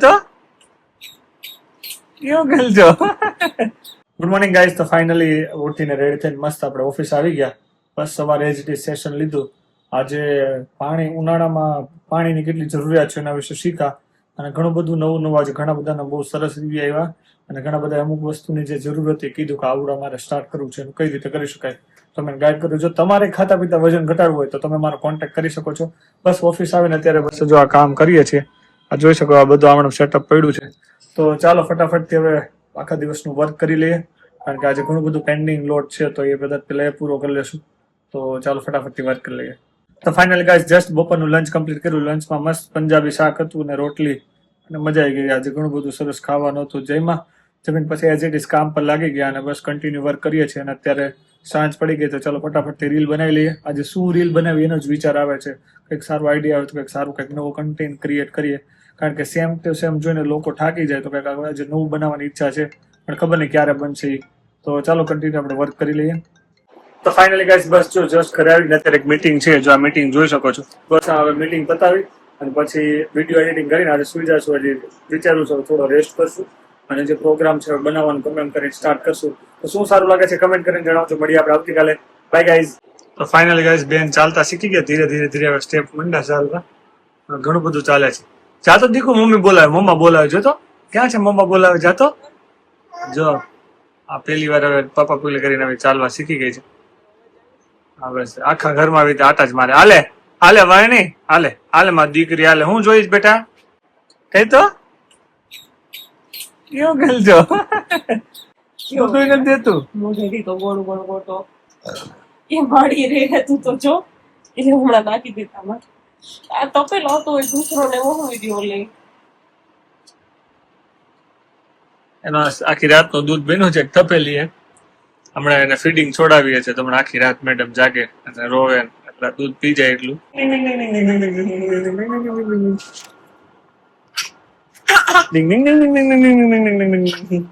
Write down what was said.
તો? Good morning guys તો finally ઉઠીને રેડી થઈને મસ્ત આપણે ઓફિસ આવી ગયા. બસ સવારે એજ સેશન લીધું. આજે પાણી, ઉનાળામાં પાણીની કેટલી જરૂરિયાત છે એના વિશે શીખા અને ઘણું બધું નવું નવું આજે ઘણા બધાના બહુ સરસ રિવ્યુ આવ્યા. અને ઘણા બધા અમુક વસ્તુની જે જરૂર હતી કીધું કે આવડું અમારે સ્ટાર્ટ કરવું છે. કઈ રીતે કરી શકાય? તમે ગાઈડ કર્યું જો તમારે ખાતા પીતા વજન ઘટાડવું હોય તો તમે મારો કોન્ટેક્ટ કરી શકો છો. બસ ઓફિસ આવીને અત્યારે બસ જો આ કામ કરીએ છીએ. આ જોઈ શકો, આ બધું આમણું સેટઅપ પડ્યું છે. તો ચાલો ફટાફટથી હવે આખા દિવસનું વર્ક કરી લઈએ. કારણ કે આજે ઘણું બધું પેન્ડિંગ લોડ છે, તો એ બધા પહેલાં પૂરો કરી લેશું. તો ચાલો ફટાફટથી વર્ક કરી લઈએ. તો ફાઇનલ ગાઈસ જસ્ટ બપોરનું લંચ કમ્પ્લીટ કર્યું. લંચમાં મસ્ત પંજાબી શાક હતું ને રોટલી. અને મજા આવી ગઈ. આજે ઘણું બધું સરસ ખાવાનું હતું જેમાં. જમીન પછી એઝ ઇટ ઇઝ કામ પર લાગી ગયા અને બસ કન્ટિન્યુ વર્ક કરીએ છીએ. અને અત્યારે સાંજ પડી ગઈ, તો ચાલો ફટાફટથી રીલ બનાવી લઈએ. આજે શું રીલ બનાવી એનો જ વિચાર આવે છે. કંઈક સારો આઈડિયા આવે તો કંઈક સારું, કંઈક નવો કન્ટેન્ટ ક્રિએટ કરીએ. કારણ કે સેમ ટુ સેમ જોઈને લોકો ઠાકી જાય તો કંઈક આજે નવું બનાવવાની ઈચ્છા છે, પણ ખબર નહીં ક્યારે બનશે તો ચાલો કન્ટિન્યુ આપણે વર્ક કરી લઈએ. તો ફાઇનલી ગાઈસ બસ જો જસ્ટ ઘરે આવીને અત્યારે એક મીટિંગ છે, જો આ મીટિંગ જોઈ શકો છો. બસ હવે મીટિંગ પતાવી અને પછી વીડિયો એડિટિંગ કરીને આજે સુઈ જશું હજી વિચારું છું થોડો રેસ્ટ કરશું અને જે પ્રોગ્રામ છે બનાવવાનું કમેન્ટ કરીને સ્ટાર્ટ કરશું. તો શું સારું લાગે છે કમેન્ટ કરીને જણાવજો, મળીએ આપણે આવતીકાલે. બાય ગાઈઝ તો ફાઇનલી ગાઈઝ બેન ચાલતા શીખી ગયા ધીરે ધીરે ધીરે સ્ટેપ મંડા ચાલતા. ઘણું બધું ચાલે છે. જાતો દીકુ મમ્મી બોલાવે, મમ્મા બોલાવે જો તો ક્યાં છે મમ્મા બોલાવે, જાતો? જો, આ પહેલી વાર હવે પપ્પા પેલી કરીને હવે ચાલવા શીખી ગઈ છે. છે. આખા ઘરમાં આવી આટા જ મારે. હાલે હાલે વાણી હાલે હાલે મારી દીકરી, હાલે. હું જોઈશ બેટા? કઈ તો? કેવું ગલજો? શું કોઈ નથી દેતું મોઢેથી તો ગોળ ગોળ ગોટો એ માડી રે તું તો જો. એટલે હમણાં નાખી દેતા માં આ તપેલો હતો એ દૂસરો ને મોહવી દીધો લઈ એનો આખી રાતનું દૂધ બન્યું છે તપેલી એ હમણાં એને ફીડિંગ છોડાવીએ છે તો હમણાં આખી રાત મેડમ જાગે અને રોવે એટલે દૂધ પી જાય એટલું ડિંગ ડિંગ ડિંગ ડિંગ ડિંગ ડિંગ ડિંગ ડિંગ ડિંગ ડિંગ ડિંગ ડિંગ ડિંગ ડિંગ.